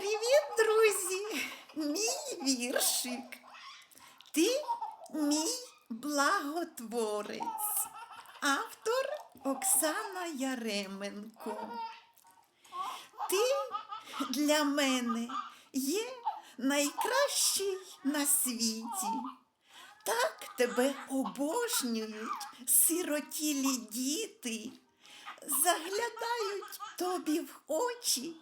Привіт, друзі! Мій віршик. Ти мій благотворець. Автор Оксана Яременко. Ти для мене є найкращий на світі. Так тебе обожнюють сиротілі діти, заглядають тобі в очі,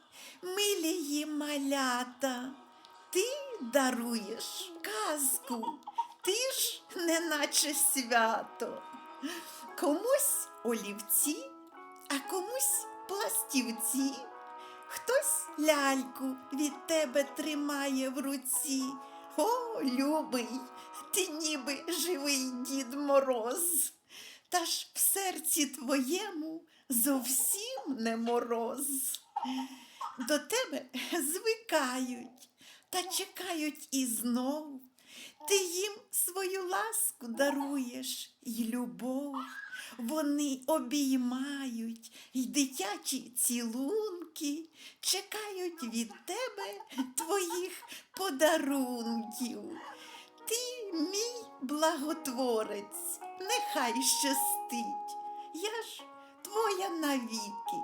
милії малята. Ти даруєш казку, ти ж неначе свято. Комусь олівці, а комусь пластівці. Хтось ляльку від тебе тримає в руці. О, любий, ти ніби живий дід Мороз. Та ж в серці твоєму зовсім не мороз. До тебе звикають та чекають і знов. Ти їм свою ласку даруєш і любов. Вони обіймають й дитячі цілунки, чекають від тебе твоїх подарунків. Ти мій благотворець, нехай щастить. Я ж твоя навіки,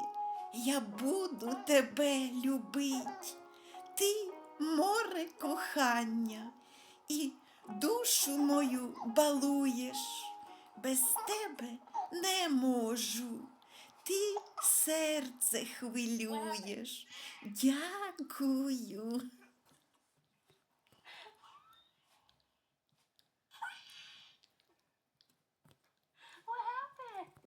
я буду тебе любить. Ти море кохання і душу мою балуєш. Без тебе не можу. Ти серце хвилюєш. Дякую.